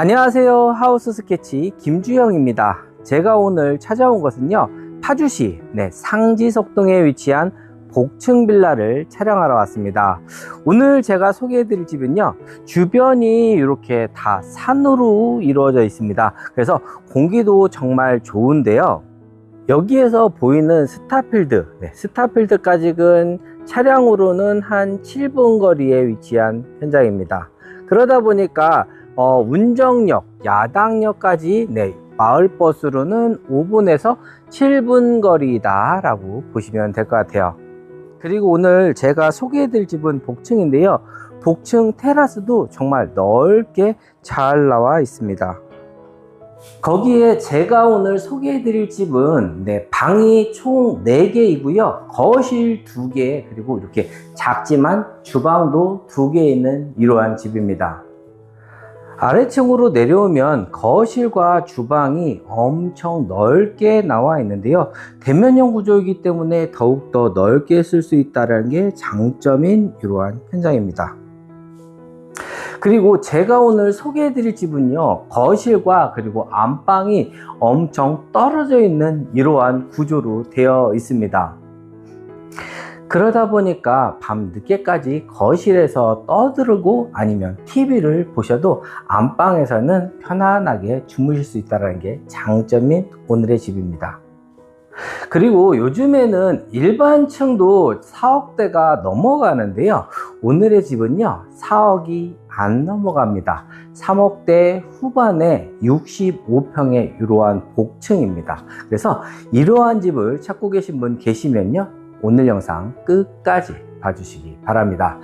안녕하세요. 하우스 스케치 김주영입니다. 제가 오늘 찾아온 것은요. 파주시 네, 상지석동에 위치한 복층 빌라를 촬영하러 왔습니다. 오늘 제가 소개해 드릴 집은요. 주변이 이렇게 다 산으로 이루어져 있습니다. 그래서 공기도 정말 좋은데요. 여기에서 보이는 스타필드, 네, 스타필드까지는 차량으로는 한 7분 거리에 위치한 현장입니다. 그러다 보니까 어, 운정역, 야당역까지 네, 마을버스로는 5분에서 7분 거리다 라고 보시면 될 것 같아요. 그리고 오늘 제가 소개해 드릴 집은 복층인데요. 복층 테라스도 정말 넓게 잘 나와 있습니다. 거기에 제가 오늘 소개해 드릴 집은 네, 방이 총 4개이고요. 거실 2개 그리고 이렇게 작지만 주방도 2개 있는 이러한 집입니다. 아래층으로 내려오면 거실과 주방이 엄청 넓게 나와 있는데요. 대면형 구조이기 때문에 더욱더 넓게 쓸 수 있다는 게 장점인 이러한 현장입니다. 그리고 제가 오늘 소개해 드릴 집은요, 거실과 그리고 안방이 엄청 떨어져 있는 이러한 구조로 되어 있습니다. 그러다 보니까 밤 늦게까지 거실에서 떠들고 아니면 TV를 보셔도 안방에서는 편안하게 주무실 수 있다는 게 장점인 오늘의 집입니다. 그리고 요즘에는 일반 층도 4억대가 넘어가는데요. 오늘의 집은요, 4억이 안 넘어갑니다. 3억대 후반에 65평의 이러한 복층입니다. 그래서 이러한 집을 찾고 계신 분 계시면요, 오늘 영상 끝까지 봐주시기 바랍니다.